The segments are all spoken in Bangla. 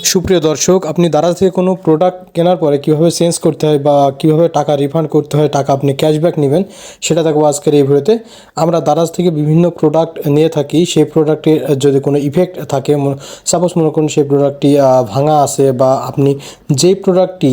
সুপ্রিয় দর্শক, আপনি দারাজ থেকে কোনো প্রোডাক্ট কেনার পরে কীভাবে চেঞ্জ করতে হয় বা কীভাবে টাকা রিফান্ড করতে হয়, টাকা আপনি ক্যাশব্যাক নেবেন, সেটা দেখব আজকের এই ভিডিওতে। আমরা দারাজ থেকে বিভিন্ন প্রোডাক্ট নিয়ে থাকি, সেই প্রোডাক্টের যদি কোনো ইফেক্ট থাকে সাপোজ মনে করুন সেই প্রোডাক্টটি ভাঙা আছে বা আপনি যেই প্রোডাক্টটি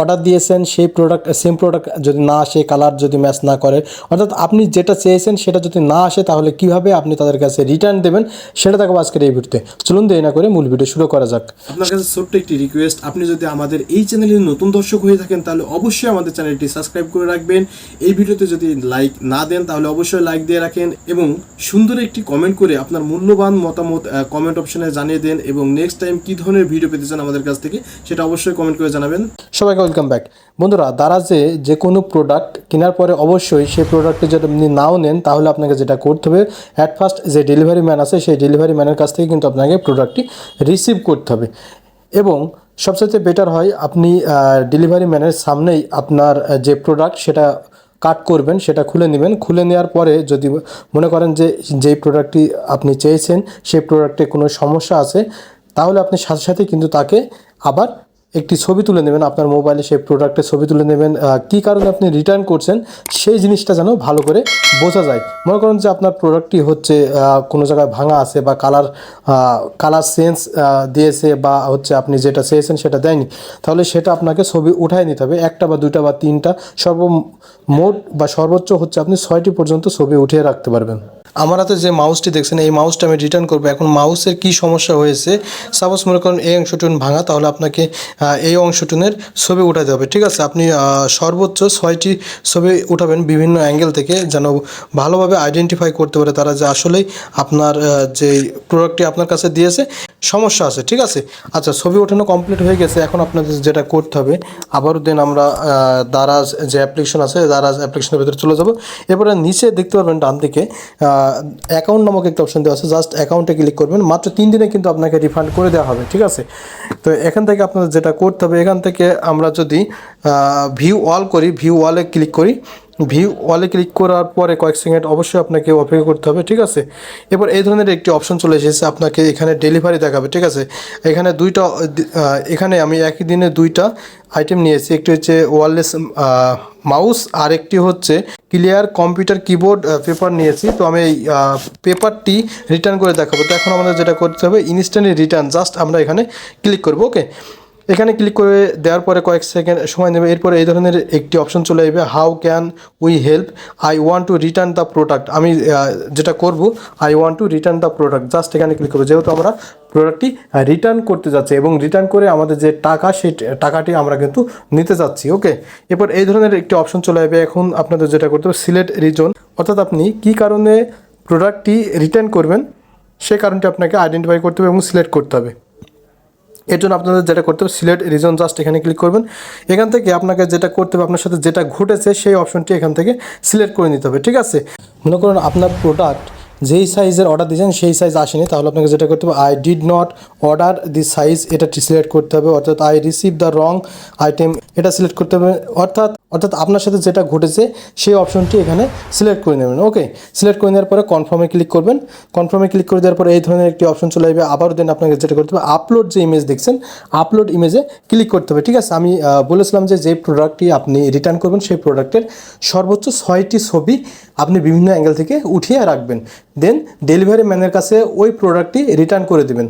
অর্ডার দিয়েছেন সেই প্রোডাক্ট সেম প্রোডাক্ট যদি না আসে কালার যদি ম্যাচ না করে অর্থাৎ আপনি যেটা চেয়েছেন সেটা যদি না আসে তাহলে কীভাবে আপনি তাদের কাছে রিটার্ন দেবেন সেটা দেখব আজকের এই ভিডিওতে। চলুন দেরি না করে মূল ভিডিও শুরু করা যাক। আপনার কাছে ছোট্ট একটি রিকোয়েস্ট আপনি যদি আমাদের এই চ্যানেলের নতুন দর্শক হয়ে থাকেন তাহলে অবশ্যই আমাদের চ্যানেলটি সাবস্ক্রাইব করে রাখবেন। এই ভিডিওতে যদি লাইক না দেন তাহলে অবশ্যই লাইক দিয়ে রাখেন এবং সুন্দর একটি কমেন্ট করে আপনার মূল্যবান মতামত কমেন্ট অপশনে জানিয়ে দেন এবং নেক্সট টাইম কী ধরনের ভিডিও পেতে চান আমাদের কাছ থেকে সেটা অবশ্যই কমেন্ট করে জানাবেন। সবাইকে ওয়েলকাম ব্যাক বন্ধুরা দারাজে যে কোনো প্রোডাক্ট কেনার পরে অবশ্যই সেই প্রোডাক্টটি যদি আপনি নাও নেন, তাহলে আপনাকে যেটা করতে হবে অ্যাট ফার্স্ট যে ডেলিভারি ম্যান আছে, সেই ডেলিভারি ম্যানের কাছ থেকে কিন্তু আপনাকে প্রোডাক্টটি রিসিভ করতে হবে। এবং সবচেয়ে বেটার হয়, আপনি ডেলিভারি ম্যানের সামনেই আপনার যে প্রোডাক্ট সেটা কাট করবেন, সেটা খুলে নেবেন। খুলে নেওয়ার পরে যদি মনে করেন যে যেই প্রোডাক্টটি আপনি চেয়েছেন, সেই প্রোডাক্টে কোনো সমস্যা আছে, তাহলে আপনি সাথে সাথে কিন্তু তাকে আবার একটি ছবি তুলে নেবেন, আপনার মোবাইলে সেই প্রোডাক্টের ছবি তুলে নেবেন। কী কারণে আপনি রিটার্ন করছেন, সেই জিনিসটা যেন ভালো করে বোঝা যায়। মনে করেন যে আপনার প্রোডাক্টটি হচ্ছে কোনো জায়গায় ভাঙা আছে বা কালার কালার সেন্স দিয়েছে বা হচ্ছে আপনি যেটা চেয়েছেন সেটা দেয়নি, তাহলে সেটা আপনাকে ছবি উঠায় নিতে হবে। একটা বা দুইটা বা তিনটা সর্ব মোট বা সর্বোচ্চ হচ্ছে আপনি ছয়টি পর্যন্ত ছবি উঠিয়ে রাখতে পারবেন। আমার হাতে যে মাউসটি দেখছেন, এই মাউসটা আমি রিটার্ন করব। এখন মাউসের কি সমস্যা হয়েছে সাপোজ মনে করেন এই অংশটুন ভাঙা, তাহলে আপনাকে এই অংশটুনের ছবি উঠাতে হবে। ঠিক আছে? আপনি সর্বোচ্চ ছয়টি ছবি উঠাবেন বিভিন্ন অ্যাঙ্গেল থেকে, যেন ভালোভাবে আইডেন্টিফাই করতে পারে তারা যে আসলেই আপনার যে প্রোডাক্টটি আপনার কাছে দিয়েছে, সমস্যা আছে। ঠিক আছে? আচ্ছা ছবি ওঠানো কমপ্লিট হয়ে গেছে। এখন আপনাদের যেটা করতে হবে, আবারও দেন আমরা দারাজ যে অ্যাপ্লিকেশন আছে দারাজ অ্যাপ্লিকেশনের ভিতরে চলে যাব। এরপরে নিচে দেখতে পারবেন ডান দিকে অ্যাকাউন্ট নামক একটা অপশন দেওয়া আছে। জাস্ট অ্যাকাউন্টে ক্লিক করবেন। মাত্র তিন দিনে কিন্তু আপনাকে রিফান্ড করে দেওয়া হবে, ঠিক আছে? তো এখান থেকে আপনাদের যেটা করতে হবে, এখান থেকে আমরা যদি ভিউ অল করি ভিউ অলে ক্লিক করি ভিউ ওয়ালে ক্লিক করার পরে কয়েক সেকেন্ড অবশ্যই আপনাকে অপেক্ষা করতে হবে, ঠিক আছে? এবার এই ধরনের একটি অপশন চলে এসেছে, আপনাকে এখানে ডেলিভারি দেখাবে, ঠিক আছে? এখানে দুইটা এখানে আমি একই দিনে দুইটা আইটেম নিয়েছি, একটি হচ্ছে ওয়ারলেস মাউস আর একটি হচ্ছে ক্লিয়ার কম্পিউটার কিবোর্ড পেপার নিয়েছি। তো আমি এই পেপারটি রিটার্ন করে দেখাবো। তো এখন আমাদের যেটা করতে হবে ইনস্ট্যান্টলি রিটার্ন জাস্ট আমরা এখানে ক্লিক করব ওকে এখানে ক্লিক করে দেওয়ার পরে কয়েক সেকেন্ড সময় নেবে। এরপরে এই ধরনের একটি অপশন চলে আসবে how can we help I want to return the product আমি যেটা করব I want to return the product just এখানে ক্লিক করব। যেহেতু আমরা প্রোডাক্টটি রিটার্ন করতে যাচ্ছি এবং রিটার্ন করে আমাদের যে টাকা, সেই টাকাটি আমরা কিন্তু নিতে যাচ্ছি। ওকে এরপর এই ধরনের একটি অপশন চলে আসবে। এখন আপনাদের যেটা করতে হবে সিলেক্ট রিজন অর্থাৎ আপনি কী কারণে প্রোডাক্টটি রিটার্ন করবেন সেই কারণটি আপনাকে আইডেন্টিফাই করতে হবে এবং সিলেক্ট করতে হবে। এর জন্য আপনাদের যেটা করতে হবে সিলেক্ট রিজন জাস্ট এখানে ক্লিক করবেন। এখান থেকে আপনাকে যেটা করতে হবে, আপনার সাথে যেটা ঘটেছে সেই অপশনটি এখান থেকে সিলেক্ট করে নিতে হবে, ঠিক আছে? মনে করুন আপনার প্রোডাক্ট যেই সাইজের অর্ডার দিয়েছেন, সেই সাইজ আসেনি, তাহলে আপনাকে যেটা করতে হবে I did not order the size এটা সিলেক্ট করতে হবে, অর্থাৎ I receive the wrong item এটা সিলেক্ট করতে হবে, অর্থাৎ অর্থাৎ আপনার সাথে যেটা ঘটেছে, সেই অপশনটি এখানে সিলেক্ট করে নেবেন। ওকে সিলেক্ট করে নেওয়ার পরে কনফার্মে ক্লিক করবেন। কনফার্মে ক্লিক করে দেওয়ার পরে এই ধরনের একটি অপশন চলে আসবে। আবারও দেন আপনাকে যেটা করতে হবে আপলোড যে ইমেজ দেখছেন আপলোড ইমেজে ক্লিক করতে হবে। ঠিক আছে? আমি বলেছিলাম যে যে প্রোডাক্টটি আপনি রিটার্ন করবেন, সেই প্রোডাক্টের সর্বোচ্চ ছয়টি ছবি আপনি বিভিন্ন অ্যাঙ্গেল থেকে উঠিয়ে রাখবেন। দেন ডেলিভারি ম্যানের কাছে ওই প্রোডাক্টটি রিটার্ন করে দেবেন।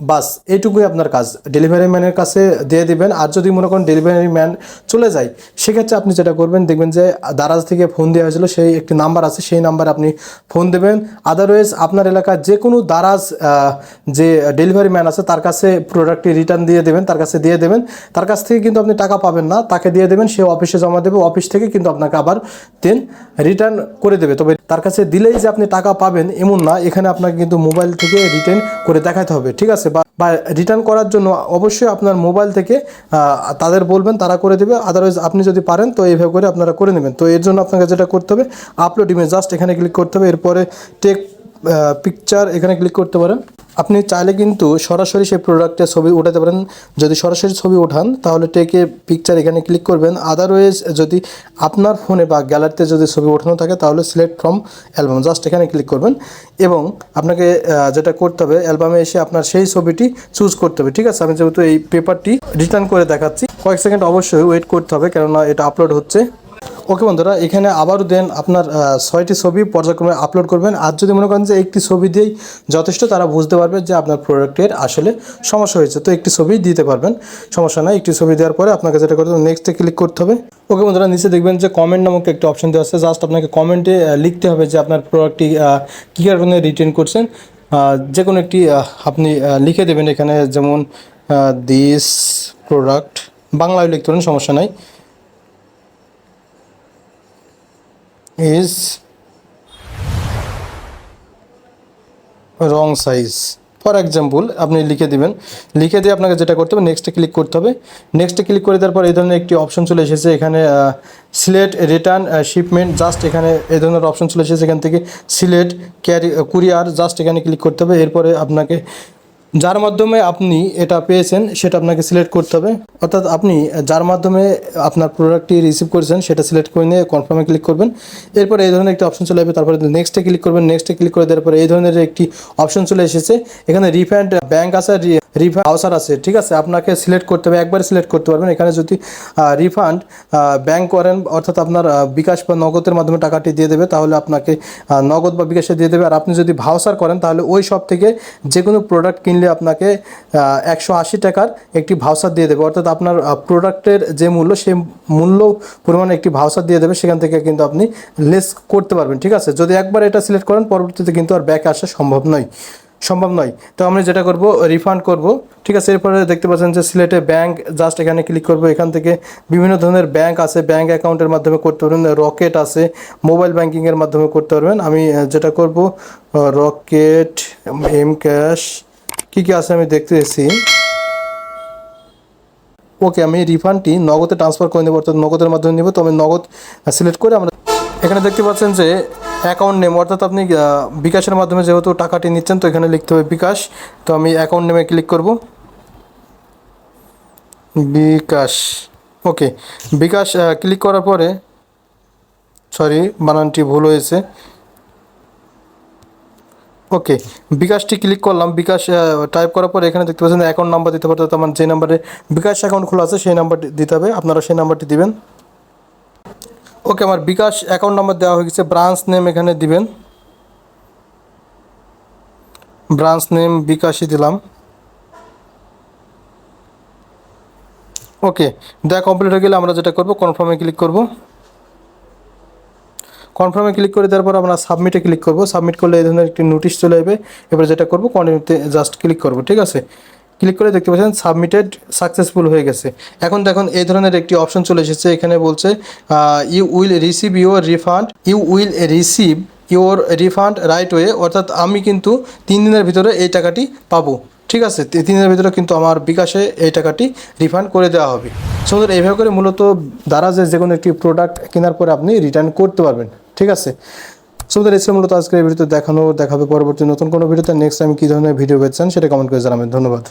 বাস, এইটুকুই আপনার কাজ। ডেলিভারি ম্যানের কাছে দিয়ে দিবেন, আর যদি মনে করেন ডেলিভারি ম্যান চলে যায়, সেক্ষেত্রে আপনি যেটা করবেন, দেখবেন যে দারাজ থেকে ফোন দেওয়া হয়েছিল, সেই একটি নাম্বার আছে, সেই নাম্বারে আপনি ফোন দেবেন। আদারওয়াইজ আপনার এলাকার যে কোনো দারাজ যে ডেলিভারি ম্যান আছে, তার কাছে প্রোডাক্টটি রিটার্ন দিয়ে দেবেন, তার কাছে দিয়ে দেবেন। তার কাছ থেকে কিন্তু আপনি টাকা পাবেন না, তাকে দিয়ে দেবেন, সে অফিসে জমা দেবে অফিস থেকে কিন্তু আপনাকে আবার দেন রিটার্ন করে দেবে। তবে তার কাছে দিলেই যে আপনি টাকা পাবেন, এমন না, এখানে আপনাকে কিন্তু মোবাইল থেকে রিটার্ন করে দেখাতে হবে, ঠিক আছে? বা বা রিটার্ন করার জন্য অবশ্যই আপনার মোবাইল থেকে তাদের বলবেন, তারা করে দেবে। আদারওয়াইজ আপনি যদি পারেন, তো এইভাবে করে আপনারা করে নেবেন। তো এর জন্য আপনাকে যেটা করতে হবে আপলোড ইমেজ জাস্ট এখানে ক্লিক করতে হবে। এরপরে টেক পিকচার এখানে ক্লিক করতে পারেন। আপনি চাইলে কিন্তু সরাসরি সেই প্রোডাক্টের ছবি উঠাতে পারেন। যদি সরাসরি ছবি ওঠান তাহলে টেকে পিকচার এখানে ক্লিক করবেন। আদারওয়াইজ যদি আপনার ফোনে বা গ্যালারিতে যদি ছবি ওঠানো থাকে, তাহলে সিলেক্ট ফ্রম অ্যালবাম জাস্ট এখানে ক্লিক করবেন। এবং আপনাকে যেটা করতে হবে অ্যালবামে এসে আপনার সেই ছবিটি চুজ করতে হবে। ঠিক আছে? আমি যেহেতু এই পেপারটি রিটার্ন করে দেখাচ্ছি, কয়েক সেকেন্ড অবশ্যই ওয়েট করতে হবে, কেননা এটা আপলোড হচ্ছে। ওকে বন্ধুরা, এখানে আবারও দেন আপনার ছয়টি ছবি পর্যায়ক্রমে আপলোড করবেন। আর যদি মনে করেন যে একটি ছবি দিয়েই যথেষ্ট, তারা বুঝতে পারবে যে আপনার প্রোডাক্টের আসলে সমস্যা হয়েছে। তো একটি ছবি দিতে পারবেন, সমস্যা নাই। একটি ছবি দেওয়ার পরে আপনাকে যেটা করতে হবে নেক্সটে ক্লিক করতে হবে। ওকে বন্ধুরা, নিচে দেখবেন যে কমেন্ট নামক একটি অপশন দেওয়া আছে। জাস্ট আপনাকে কমেন্টে লিখতে হবে যে আপনার প্রোডাক্টটি কী কারণে রিটার্ন করছেন। যে কোনো একটি আপনি লিখে দেবেন এখানে যেমন দিস প্রোডাক্ট বাংলায় লিখতে পারেন, সমস্যা নাই। Is wrong size for example আপনি লিখে দিবেন। লিখে দিয়ে আপনাকে যেটা করতে হবে নেক্সটে ক্লিক করতে হবে। নেক্সটে ক্লিক করে দেওয়ার পর এই ধরনের একটি অপশন চলে এসেছে। এখানে সিলেট রিটার্ন শিপমেন্ট জাস্ট এখানে এই ধরনের অপশন চলে এসেছে। এখান থেকে সিলেট ক্যারি কুরিয়ার জাস্ট এখানে ক্লিক করতে হবে। এরপরে আপনাকে যার মাধ্যমে আপনি এটা পেয়েছেন, সেটা আপনাকে সিলেক্ট করতে হবে। অর্থাৎ আপনি যার মাধ্যমে আপনার প্রোডাক্টটি রিসিভ করেছেন, সেটা সিলেক্ট করে নিয়ে কনফার্মে ক্লিক করবেন। এরপর এই ধরনের একটি অপশন চলে আসবে, তারপরে নেক্সটে ক্লিক করবেন নেক্সটে ক্লিক করে দেওয়ার পরে এই ধরনের একটি অপশন চলে এসেছে। এখানে রিফান্ড ব্যাঙ্ক আছে রিফান্ড হাউসার আছে, ঠিক আছে? আপনাকে সিলেক্ট করতে হবে, একবারে সিলেক্ট করতে পারবেন। এখানে যদি রিফান্ড ব্যাংক করেন, অর্থাৎ আপনার বিকাশ বা নগদের মাধ্যমে টাকাটি দিয়ে দেবে, তাহলে আপনাকে নগদ বা বিকাশে দিয়ে দেবে। আর আপনি যদি ভাউসার করেন, তাহলে ওই সব থেকে যে কোনো প্রোডাক্ট কিনলে আপনাকে একশো আশি টাকার একটি ভাউসার দিয়ে দেবে। অর্থাৎ আপনার প্রোডাক্টের যে মূল্য সেই মূল্য পরিমাণে একটি ভাউসার দিয়ে দেবে, সেখান থেকে কিন্তু আপনি লেস করতে পারবেন, ঠিক আছে? যদি একবার এটা সিলেক্ট করেন, পরবর্তীতে কিন্তু আর ব্যাক আসা সম্ভব নয়। সম্ভব নয়। তো আমরা যেটা করব রিফান্ড করব। ঠিক আছে, এরপরে দেখতে পাচ্ছেন যে সিলেটে ব্যাংক জাস্ট এখানে ক্লিক করব। এখান থেকে বিভিন্ন ধরনের ব্যাংক আছে ব্যাংক অ্যাকাউন্টের মাধ্যমে করতে পারবেন। রকেট আছে মোবাইল ব্যাংকিংয়ের মাধ্যমে করতে পারবেন। আমি যেটা করব রকেট এম ক্যাশ কী কী আছে আমি দেখতে এসেছি। ওকে আমি রিফান্ডটি নগদে ট্রান্সফার করে নেব, অর্থাৎ নগদের মাধ্যমে নেব। তো আমি নগদ সিলেক্ট করে আমরা এখানে দেখতে পাচ্ছেন যে অ্যাকাউন্ট নেম অর্থাৎ আপনি বিকাশের মাধ্যমে যেহেতু টাকাটি নিচ্ছেন, তো এখানে লিখতে হবে বিকাশ। তো আমি অ্যাকাউন্ট নেমে ক্লিক করব। বিকাশ। ওকে বিকাশ ক্লিক করার পরে সরি বানানটি ভুল হয়েছে। ওকে বিকাশটি ক্লিক করলাম। বিকাশ টাইপ করার পরে এখানে দেখতে পাচ্ছেন অ্যাকাউন্ট নাম্বার দিতে পারতে আমার যে নাম্বারে বিকাশ অ্যাকাউন্ট খোলা আছে, সেই নাম্বারটি দিতে হবে। আপনারা সেই নাম্বারটি দিবেন। ওকে, আমার বিকাশ অ্যাকাউন্ট নাম্বার দেওয়া হয়ে গেছে। ব্রাঞ্চ নেম এখানে দিবেন। ব্রাঞ্চ নেম বিকাশই দিলাম। ওকে দেওয়া কমপ্লিট হয়ে গেলে আমরা যেটা করব কনফার্মে ক্লিক করব। কনফার্মে ক্লিক করে দেওয়ার পর আমরা সাবমিটে ক্লিক করব। সাবমিট করলে এই ধরনের একটি নোটিশ চলে আসবে। এবার যেটা করব কন্টিনিউতে জাস্ট ক্লিক করব, ঠিক আছে? ক্লিক করে দেখতে পাচ্ছেন, সাবমিটেড সাকসেসফুল হয়ে গেছে। এখন দেখুন, এই ধরনের একটি অপশন চলে এসেছে, এখানে বলছে you will receive your refund you will receive your refund right way অর্থাৎ আমি কিন্তু তিন দিনের ভিতরে এই টাকাটি পাবো। ঠিক আছে তিন দিনের ভিতরে কিন্তু আমার বিকাশে এই টাকাটি রিফান্ড করে দেওয়া হবে। সুন্দর, এইভাবে করে মূলত দারাজের যে কোনো একটি প্রোডাক্ট কেনার পরে আপনি রিটার্ন করতে পারবেন। ঠিক আছে? সুন্দর এসে মূলত আজকের এই ভিডিওতে দেখানো, দেখাবে পরবর্তী নতুন কোনো ভিডিওতে। নেক্সট টাইম কী ধরনের ভিডিও পেয়েছেন সেটা কমেন্ট করে জানাবেন। ধন্যবাদ।